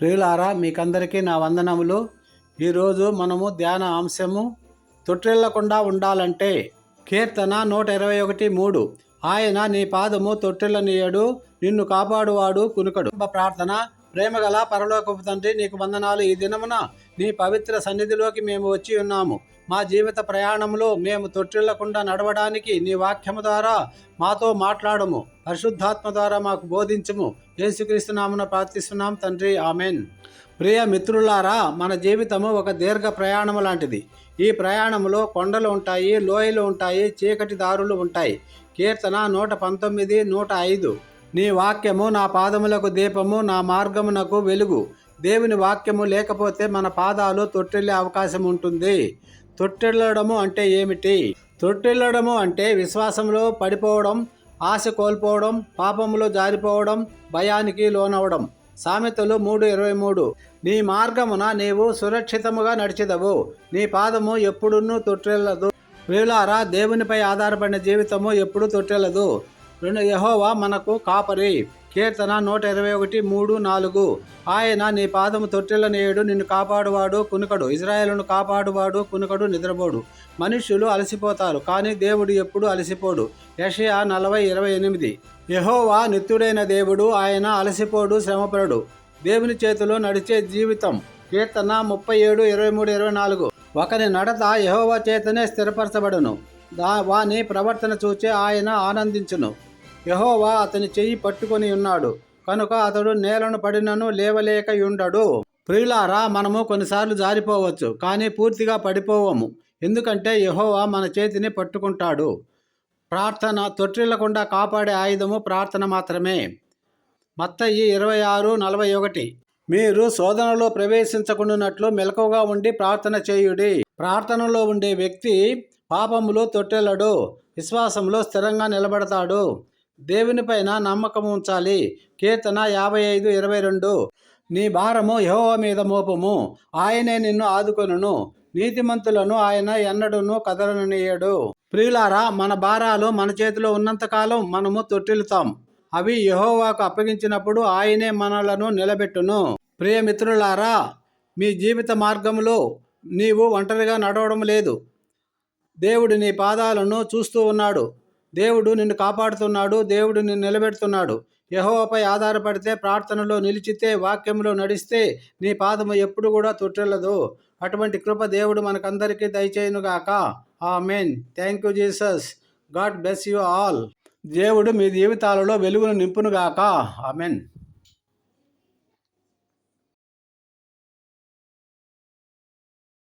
ప్రియులారా మీకందరికీ నా వందనములు. ఈరోజు మనము ధ్యాన అంశము తొట్టిల్లకుండా ఉండాలంటే కీర్తన నూట ఇరవై ఒకటి మూడు. ఆయన నీ పాదము తొట్టిల్లనీయడు నిన్ను కాపాడువాడు కునుకడు. ప్రార్థన ప్రేమగల పరలోకపు తండ్రి నీకు వందనాలు. ఈ దినమున నీ పవిత్ర సన్నిధిలోకి మేము వచ్చి ఉన్నాము. మా జీవిత ప్రయాణంలో మేము తొట్టిల్లకుండా నడవడానికి నీ వాక్యము ద్వారా మాతో మాట్లాడము. పరిశుద్ధాత్మ ద్వారా మాకు బోధించము. యేసుక్రీస్తు ప్రార్థిస్తున్నాం తండ్రి. ఆమెన్. ప్రియ మిత్రులారా మన జీవితము ఒక దీర్ఘ ప్రయాణము లాంటిది. ఈ ప్రయాణంలో కొండలు ఉంటాయి లోయలు ఉంటాయి చీకటి దారులు ఉంటాయి. కీర్తన నూట పంతొమ్మిది నూట ఐదు. నీ వాక్యము నా పాదములకు దీపము నా మార్గమునకు వెలుగు. దేవుని వాక్యము లేకపోతే మన పాదాలు తొట్టిల్లే అవకాశం ఉంటుంది. తొట్టిల్లడము అంటే ఏమిటి? తొట్టిల్లడము అంటే విశ్వాసంలో పడిపోవడం ఆశ కోల్పోవడం పాపములో జారిపోవడం భయానికి లోనవడం. సామెతలు మూడు ఇరవై మూడు. నీ మార్గమున నీవు సురక్షితముగా నడిచిదవు. నీ పాదము ఎప్పుడున్నూ తొట్టిల్లదు. వేలారా దేవునిపై ఆధారపడిన జీవితము ఎప్పుడూ తొట్టెలదు రెండు యహోవా మనకు కాపరి. కీర్తన నూట ఇరవై ఒకటి మూడు నాలుగు. ఆయన నీ పాదము తొట్టెలనేయుడు నిన్ను కాపాడువాడు కునుకడు. ఇజ్రాయేలును కాపాడువాడు కునుకడు నిద్రపోడు. మనుష్యులు అలసిపోతారు కానీ దేవుడు ఎప్పుడు అలసిపోడు. యషయా నలభై ఇరవై ఎనిమిది. యహోవా నిత్యుడైన దేవుడు ఆయన అలసిపోడు శ్రమపడడు. దేవుని చేతిలో నడిచే జీవితం. కీర్తన ముప్పై ఏడు ఇరవై మూడు ఇరవై నాలుగు. ఒకని నడత యహోవా చేతనే స్థిరపరచబడును. దా వాని ప్రవర్తన చూచే ఆయన ఆనందించును. యహోవా అతని చెయ్యి పట్టుకొని ఉన్నాడు కనుక అతడు నేలను పడినను లేవలేకయుండడు. ప్రియులారా మనము కొన్నిసార్లు జారిపోవచ్చు కానీ పూర్తిగా పడిపోవము ఎందుకంటే యహోవా మన చేతిని పట్టుకుంటాడు. ప్రార్థన తొట్టిల్లకుండా కాపాడే ఆయుధము ప్రార్థన మాత్రమే. మత్తయి ఇరవై ఆరు నలభై ఒకటి మీరు శోధనలో ప్రవేశించకుండానట్లు మెలకుగా ఉండి ప్రార్థన చేయుడి. ప్రార్థనలో ఉండే వ్యక్తి పాపములో తొట్టెలడు విశ్వాసంలో స్థిరంగా నిలబడతాడు. దేవునిపైన నమ్మకం ఉంచాలి. కీర్తన యాభై ఐదు ఇరవై రెండు నీ భారము యహోవ మీద మోపము. ఆయనే నిన్ను ఆదుకొనును. నీతిమంతులను ఆయన ఎన్నడూను కదలనీయడు. ప్రియులారా మన భారాలు మన చేతిలో ఉన్నంతకాలం మనము తొట్టిల్లుతాం. అవి యహోవాకు అప్పగించినప్పుడు ఆయనే మనలను నిలబెట్టును. ప్రియమిత్రులారా మీ జీవిత మార్గంలో నీవు ఒంటరిగా నడవడం లేదు. దేవుడు నీ పాదాలను చూస్తూ ఉన్నాడు. దేవుడు నిన్ను కాపాడుతున్నాడు దేవుడు నిన్ను నిలబెడుతున్నాడు. యహోవపై ఆధారపడితే ప్రార్థనలో నిలిచితే వాక్యంలో నడిస్తే నీ పాదము ఎప్పుడు కూడా తొట్టెల్లదు అటువంటి కృప దేవుడు మనకందరికీ దయచేయునుగాక amen thank you Jesus. God bless you all. దేవుడు మీ జీవితాలలో వెలుగును నింపునుగాక ఆమెన్.